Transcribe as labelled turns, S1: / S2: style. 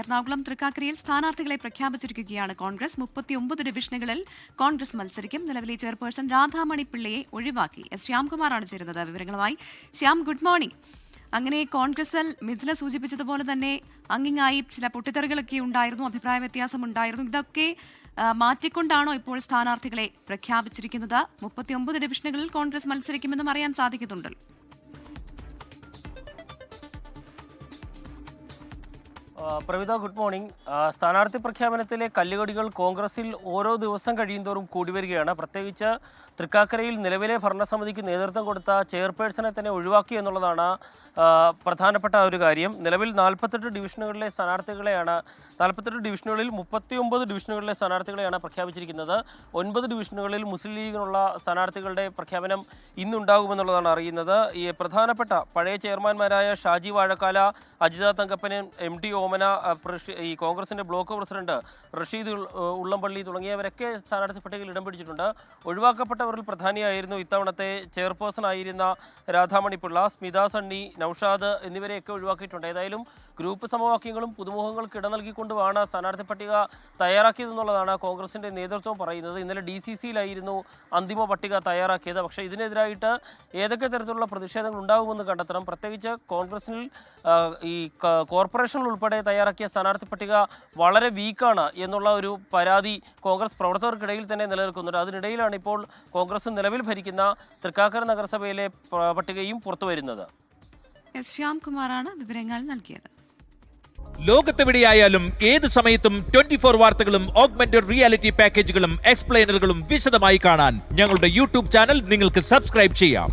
S1: എറണാകുളം തൃക്കാക്കരയിൽ സ്ഥാനാർത്ഥികളെ പ്രഖ്യാപിച്ചിരിക്കുകയാണ് കോൺഗ്രസ്. മുപ്പത്തിയൊമ്പത് ഡിവിഷനുകളിൽ കോൺഗ്രസ് മത്സരിക്കും. നിലവിലെ ചെയർപേഴ്സൺ രാധാമണി പിള്ളയെ ഒഴിവാക്കി. എസ് ശ്യാംകുമാറാണ് ചേരുന്നത് വിവരങ്ങളുമായി. Shyam good morning. അങ്ങനെ കോൺഗ്രസിൽ മിഥില സൂചിപ്പിച്ചതുപോലെ തന്നെ അങ്ങിങ്ങായി ചില പൊട്ടിത്തെറികളൊക്കെ ഉണ്ടായിരുന്നു അഭിപ്രായ വ്യത്യാസം ഉണ്ടായിരുന്നു. ഇതൊക്കെ മാറ്റിക്കൊണ്ടാണോ ഇപ്പോൾ സ്ഥാനാർത്ഥികളെ പ്രഖ്യാപിച്ചിരിക്കുന്നത്? മുപ്പത്തിയൊമ്പത് ഡിവിഷനുകളിൽ കോൺഗ്രസ് മത്സരിക്കുമെന്നും അറിയാൻ സാധിക്കുന്നുണ്ടല്ലോ
S2: പ്രവിത ഗുഡ് മോർണിംഗ് സ്ഥാനാർത്ഥി പ്രഖ്യാപനത്തിലെ കല്ലുകടികൾ കോൺഗ്രസിൽ ഓരോ ദിവസം കഴിയുന്തോറും കൂടി വരികയാണ്. പ്രത്യേകിച്ച് തൃക്കാക്കരയിൽ നിലവിലെ ഭരണസമിതിക്ക് നേതൃത്വം കൊടുത്ത ചെയർപേഴ്സണെ തന്നെ ഒഴിവാക്കി എന്നുള്ളതാണ് പ്രധാനപ്പെട്ട ഒരു കാര്യം. നിലവിൽ നാൽപ്പത്തെട്ട് ഡിവിഷനുകളിലെ സ്ഥാനാർത്ഥികളെയാണ് നാൽപ്പത്തെട്ട് ഡിവിഷനുകളിൽ മുപ്പത്തിയൊമ്പത് ഡിവിഷനുകളിലെ സ്ഥാനാർത്ഥികളെയാണ് പ്രഖ്യാപിച്ചിരിക്കുന്നത്. ഒൻപത് ഡിവിഷനുകളിൽ മുസ്ലിം ലീഗിനുള്ള സ്ഥാനാർത്ഥികളുടെ പ്രഖ്യാപനം ഇന്നുണ്ടാകുമെന്നുള്ളതാണ് അറിയുന്നത്. ഈ പ്രധാനപ്പെട്ട പഴയ ചെയർമാൻമാരായ ഷാജി വാഴക്കാല അജിത തങ്കപ്പനും എം ടി ഓമന ഈ കോൺഗ്രസിന്റെ ബ്ലോക്ക് പ്രസിഡന്റ് റഷീദ് ഉള്ളംപള്ളി തുടങ്ങിയവരൊക്കെ സ്ഥാനാർത്ഥി പട്ടികയിൽ ഇടം പിടിച്ചിട്ടുണ്ട്. ഒഴിവാക്കപ്പെട്ടവരിൽ പ്രധാനിയായിരുന്നു ഇത്തവണത്തെ ചെയർപേഴ്സൺ ആയിരുന്ന രാധാമണി പിള്ള സ്മിത സണ്ണി നൌഷാദ് എന്നിവരെയൊക്കെ ഒഴിവാക്കിയിട്ടുണ്ട്. ഏതായാലും ഗ്രൂപ്പ് സമവാക്യങ്ങളും പുതുമുഖങ്ങൾക്ക് ഇട നൽകിക്കൊണ്ടുമാണ് സ്ഥാനാർത്ഥി പട്ടിക തയ്യാറാക്കിയതെന്നുള്ളതാണ് കോൺഗ്രസിന്റെ നേതൃത്വം പറയുന്നത്. ഇന്നലെ ഡി സി സിയിലായിരുന്നു അന്തിമ പട്ടിക തയ്യാറാക്കിയത്. പക്ഷേ ഇതിനെതിരായിട്ട് ഏതൊക്കെ തരത്തിലുള്ള പ്രതിഷേധങ്ങൾ ഉണ്ടാകുമെന്ന് കണ്ടെത്തണം. പ്രത്യേകിച്ച് കോൺഗ്രസിൽ ഈ കോർപ്പറേഷനിൽ ഉൾപ്പെടെ തയ്യാറാക്കിയ സ്ഥാനാർത്ഥി പട്ടിക വളരെ വീക്കാണ് എന്നുള്ള ഒരു പരാതി കോൺഗ്രസ് പ്രവർത്തകർക്കിടയിൽ തന്നെ നിലനിൽക്കുന്നുണ്ട്. അതിനിടയിലാണ് ഇപ്പോൾ കോൺഗ്രസ് നിലവിൽ ഭരിക്കുന്ന തൃക്കാക്കര നഗരസഭയിലെ പട്ടികയും പുറത്തുവരുന്നത്
S1: എസ് ശ്യാംകുമാറാണ് വിവരങ്ങൾ നൽകിയത്.
S3: ലോകത്തെവിടെയായാലും ഏത് സമയത്തും ട്വന്റി ഫോർ വാർത്തകളും ഓഗ്മെന്റഡ് റിയാലിറ്റി പാക്കേജുകളും എക്സ്പ്ലെയിനറുകളും വിശദമായി കാണാൻ ഞങ്ങളുടെ യൂട്യൂബ് ചാനൽ നിങ്ങൾക്ക് സബ്സ്ക്രൈബ് ചെയ്യാം.